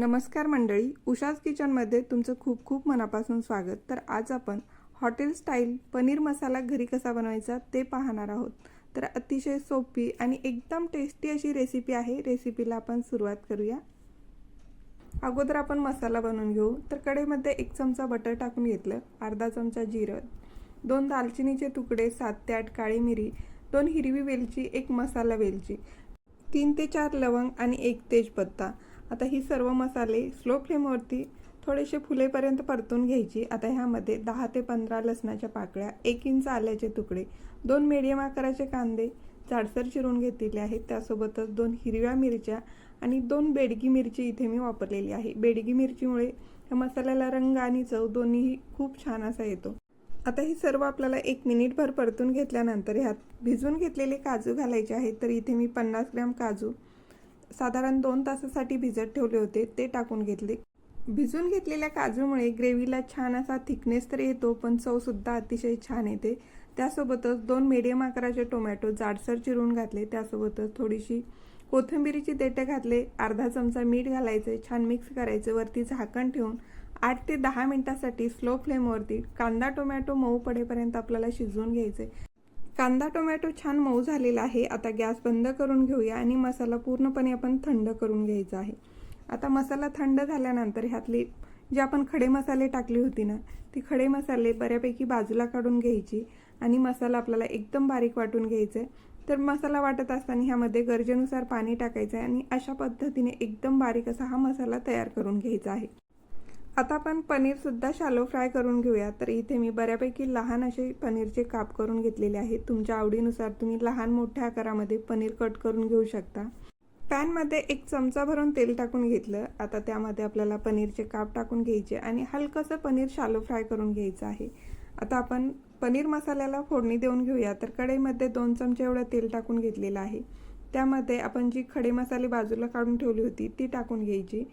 नमस्कार मंडळी उषाज किचनमध्ये तुमचं खूप खूप मनापासून स्वागत. तर आज आपण हॉटेल स्टाईल पनीर मसाला घरी कसा बनवायचा ते पाहणार आहोत. तर अतिशय सोपी आणि एकदम टेस्टी अशी रेसिपी आहे. रेसिपीला आपण सुरुवात करूया. अगोदर आपण मसाला बनवून घेऊ. तर कढईमध्ये एक चमचा बटर टाकून घेतलं. अर्धा चमचा जिरं. दोन दालचिनीचे तुकडे सात ते आठ काळी मिरी दोन हिरवी वेलची एक मसाला वेलची तीन ते चार लवंग आणि एक तेजपत्ता. आता ही सर्व मसाले स्लो फ्लेमवरती थोडेसे फुलेपर्यंत परतून घ्यायची. आता ह्यामध्ये दहा ते पंधरा लसणाच्या पाकळ्या एक इंच आल्याचे तुकडे दोन मिडियम आकाराचे कांदे जाडसर चिरून घेतलेले आहेत. त्यासोबतच दोन हिरव्या मिरच्या आणि दोन बेडगी मिरची इथे मी वापरलेली आहे. बेडगी मिरचीमुळे या मसाल्याला रंग आणि चव दोन्हीही खूप छान असा येतो. आता हे सर्व आपल्याला एक मिनिटभर परतून घेतल्यानंतर ह्यात भिजवून घेतलेले काजू घालायचे आहेत. तर इथे मी पन्नास ग्रॅम काजू साधारण दोन तासासाठी भिजत ठेवले होते ते टाकून घेतले. भिजून घेतलेल्या काजूमुळे ग्रेव्हीला छान असा थिकनेस तर येतो पण चवसुद्धा अतिशय छान येते. त्यासोबतच दोन मीडियम आकाराचे टोमॅटो जाडसर चिरून घातले. त्यासोबतच थोडीशी कोथिंबिरीची देठं घातले. अर्धा चमचा मीठ घालायचे छान मिक्स करायचे वरती झाकण ठेवून आठ ते दहा मिनिटासाठी स्लो फ्लेमवरती कांदा टोमॅटो मऊ पडेपर्यंत आपल्याला शिजवून घ्यायचे. कांदा टोमॅटो छान मऊ झालेला आहे. आता गॅस बंद करून घेऊया आणि मसाला पूर्णपणे आपण थंड करून घ्यायचा आहे. आता मसाला थंड झाल्यानंतर ह्यातले जे आपण खडे मसाले टाकले होते ना ती खडे मसाले बऱ्यापैकी बाजूला काढून घ्यायची आणि मसाला आपल्याला एकदम बारीक वाटून घ्यायचा आहे तर मसाला वाटत असताना ह्यामध्ये गरजेनुसार पाणी टाकायचं आहे आणि अशा पद्धतीने एकदम बारीक असा हा मसाला तयार करून घ्यायचा आहे. आता आपण पनीरसुद्धा शालो फ्राय करून घेऊया. तर इथे मी बऱ्यापैकी लहान असे पनीरचे काप करून घेतलेले आहेत. तुमच्या आवडीनुसार तुम्ही लहान मोठ्या आकारामध्ये पनीर कट करून घेऊ शकता. पॅनमध्ये एक चमचा भरून तेल टाकून घेतलं. आता त्यामध्ये आपल्याला पनीरचे काप टाकून घ्यायचे आणि हलकंसं पनीर शालो फ्राय करून घ्यायचं आहे. आता आपण पनीर मसाल्याला फोडणी देऊन घेऊया. तर कढईमध्ये दोन चमचे एवढं तेल टाकून घेतलेलं आहे. त्यामध्ये आपण जी खडे मसाले बाजूला काढून ठेवली होती ती टाकून घ्यायची.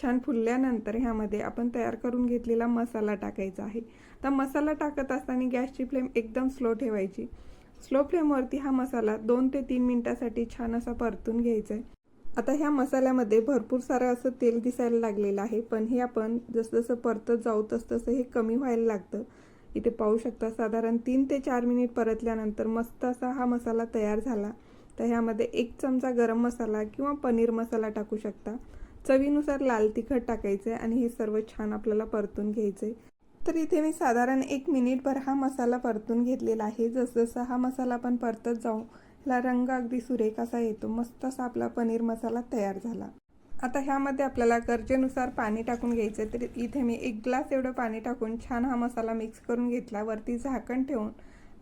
छान फुलल्यानंतर ह्यामध्ये आपण तयार करून घेतलेला मसाला टाकायचा आहे. तर मसाला टाकत असताना गॅसची फ्लेम एकदम स्लो ठेवायची. स्लो फ्लेमवरती हा मसाला दोन ते तीन मिनटासाठी छान असा परतून घ्यायचा आहे आता ह्या मसाल्यामध्ये भरपूर सारं असं तेल दिसायला लागलेलं आहे पण हे आपण जसजसं परतत जाऊ तसतसं हे कमी व्हायला लागतं. इथे पाहू शकता साधारण तीन ते चार मिनिट परतल्यानंतर मस्त असा हा मसाला तयार झाला. तर ह्यामध्ये एक चमचा गरम मसाला किंवा पनीर मसाला टाकू शकता. चवीनुसार लाल तिखट टाकायचं आहे आणि हे सर्व छान आपल्याला परतून घ्यायचं. आहे तर इथे मी साधारण एक मिनिटभर हा मसाला परतून घेतलेला आहे. जसजसा हा मसाला आपण परतत जाऊ ह्याला रंग अगदी सुरेख असा येतो. मस्त असा आपला पनीर मसाला तयार झाला. आता ह्यामध्ये आपल्याला गरजेनुसार पाणी टाकून घ्यायचं तर इथे मी एक ग्लास एवढं पाणी टाकून छान हा मसाला मिक्स करून घेतला. वरती झाकण ठेवून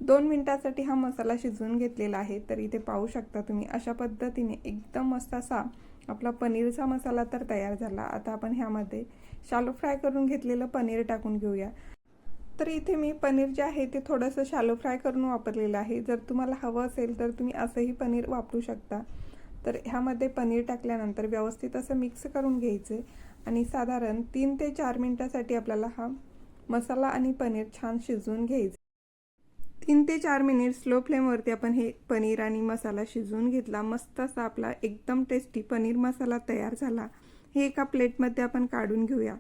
दोन मिनटासाठी हा मसाला शिजवून घेतलेला आहे. तर इथे पाहू शकता तुम्ही अशा पद्धतीने एकदम मस्त असा आपला पनीरचा मसाला तर तयार झाला. आता आपण ह्यामध्ये शालो फ्राय करून घेतलेलं पनीर टाकून घेऊया. तर इथे मी पनीर जे आहे ते थोडंसं शालो फ्राय करून वापरलेलं आहे. जर तुम्हाला हवं असेल तर तुम्ही असंही पनीर वापरू शकता. तर ह्यामध्ये पनीर टाकल्यानंतर व्यवस्थित असं मिक्स करून घ्यायचं आणि साधारण तीन ते चार मिनटासाठी आपल्याला हा मसाला आणि पनीर छान शिजवून घ्यायचं. तीन ते चार मिनिट स्लो फ्लेमवरती आपण हे पनीर आणि मसाला शिजवून घेतला. मस्त असा आपला एकदम टेस्टी पनीर मसाला तयार झाला. हे एका प्लेटमध्ये आपण काढून घेऊया.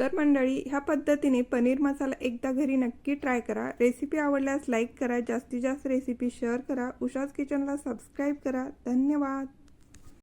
तर मंडळी ह्या पद्धतीने पनीर मसाला एकदा घरी नक्की ट्राय करा. रेसिपी आवडल्यास लाईक करा. जास्तीत जास्त रेसिपी शेअर करा. उषाज किचनला सबस्क्राईब करा. धन्यवाद.